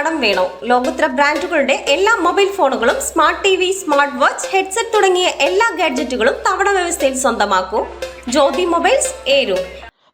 കടം വേണോ? ലോകോത്തര ബ്രാൻഡുകളുടെ എല്ലാ മൊബൈൽ ഫോണുകളും smart T V smart watch headset തുടങ്ങിയ എല്ലാ ഗാഡ്ജറ്റുകളും തവണ വ്യവസ്ഥയിൽ സ്വന്തമാക്കൂ. ജ്യോതി മൊബൈൽസ് ഏരൂർ.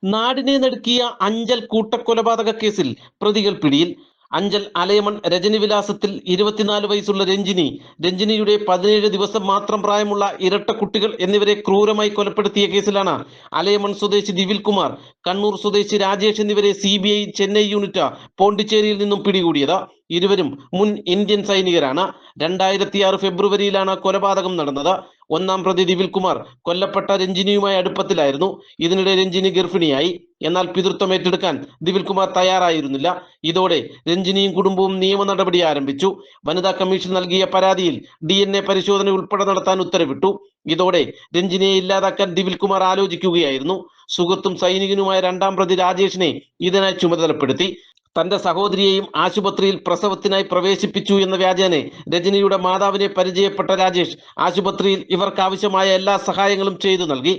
നാടിനെ നടുക്കിയ അഞ്ചൽ കൂട്ടക്കൊലപാതക കേസിൽ പ്രതികൾ പിടിയിൽ. അഞ്ചൽ അലയമൺ രജനി വിലാസത്തിൽ ഇരുപത്തിനാല് വയസ്സുള്ള രഞ്ജിനി രഞ്ജിനിയുടെ പതിനേഴ് ദിവസം മാത്രം പ്രായമുള്ള ഇരട്ട കുട്ടികൾ എന്നിവരെ ക്രൂരമായി കൊലപ്പെടുത്തിയ കേസിലാണ് അലയമൺ സ്വദേശി ദിവിൽ കുമാർ കണ്ണൂർ സ്വദേശി രാജേഷ് എന്നിവരെ സി ചെന്നൈ യൂണിറ്റ് പോണ്ടിച്ചേരിയിൽ നിന്നും പിടികൂടിയത്. ഇരുവരും മുൻ ഇന്ത്യൻ സൈനികരാണ്. രണ്ടായിരത്തി ആറ് ഫെബ്രുവരിയിലാണ് കൊലപാതകം നടന്നത്. ഒന്നാം പ്രതി ദിവിൽ കുമാർ കൊല്ലപ്പെട്ട രഞ്ജിനിയുമായി അടുപ്പത്തിലായിരുന്നു. ഇതിനിടെ രഞ്ജിനി ഗർഭിണിയായി. എന്നാൽ പിതൃത്വം ഏറ്റെടുക്കാൻ ദിവിൽ കുമാർ തയ്യാറായിരുന്നില്ല. ഇതോടെ രഞ്ജിനിയും കുടുംബവും നിയമ നടപടി ആരംഭിച്ചു. വനിതാ കമ്മീഷൻ നൽകിയ പരാതിയിൽ ഡി എൻ എ പരിശോധന ഉൾപ്പെടെ നടത്താൻ ഉത്തരവിട്ടു. ഇതോടെ രഞ്ജിനിയെ ഇല്ലാതാക്കാൻ ദിവിൽ കുമാർ ആലോചിക്കുകയായിരുന്നു. സുഹൃത്തും സൈനികനുമായ രണ്ടാം പ്രതി രാജേഷിനെ ഇതിനായി ചുമതലപ്പെടുത്തി. തന്റെ സഹോദരിയെയും ആശുപത്രിയിൽ പ്രസവത്തിനായി പ്രവേശിപ്പിച്ചു എന്ന വ്യാജേനെ രജനിയുടെ മാതാവിനെ പരിചയപ്പെട്ട രാജേഷ് ആശുപത്രിയിൽ ഇവർക്കാവശ്യമായ എല്ലാ സഹായങ്ങളും ചെയ്തു നൽകി.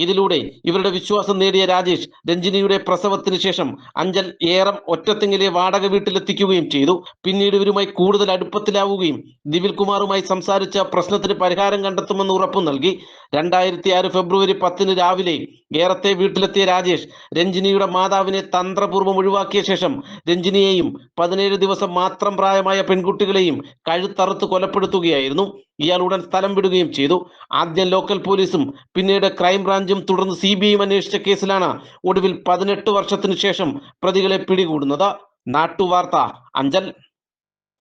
ഇതിലൂടെ ഇവരുടെ വിശ്വാസം നേടിയ രാജേഷ് രഞ്ജിനിയുടെ പ്രസവത്തിന് ശേഷം അഞ്ചൽ ഏറം ഒറ്റത്തെങ്ങിലെ വാടക വീട്ടിലെത്തിക്കുകയും ചെയ്തു. പിന്നീട് ഇവരുമായി കൂടുതൽ അടുപ്പത്തിലാവുകയും ദിവിൽ കുമാറുമായി സംസാരിച്ച പ്രശ്നത്തിന് പരിഹാരം കണ്ടെത്തുമെന്ന് ഉറപ്പു നൽകി. രണ്ടായിരത്തി ആറ് ഫെബ്രുവരി പത്തിന് രാവിലെ ഏറത്തെ വീട്ടിലെത്തിയ രാജേഷ് രഞ്ജിനിയുടെ മാതാവിനെ തന്ത്രപൂർവം ഒഴിവാക്കിയ ശേഷം രഞ്ജിനിയെയും പതിനേഴ് ദിവസം മാത്രം പ്രായമായ പെൺകുട്ടികളെയും കഴുത്തറുത്ത് കൊലപ്പെടുത്തുകയായിരുന്നു. ഇയാൾ ഉടൻ സ്ഥലം വിടുകയും ചെയ്തു. ആദ്യം ലോക്കൽ പോലീസും പിന്നീട് ക്രൈംബ്രാഞ്ചും തുടർന്ന് സി ബി ഐയും അന്വേഷിച്ച കേസിലാണ് ഒടുവിൽ പതിനെട്ട് വർഷത്തിനു ശേഷം പ്രതികളെ പിടികൂടുന്നത്. നാട്ടുവാർത്ത അഞ്ചൽ.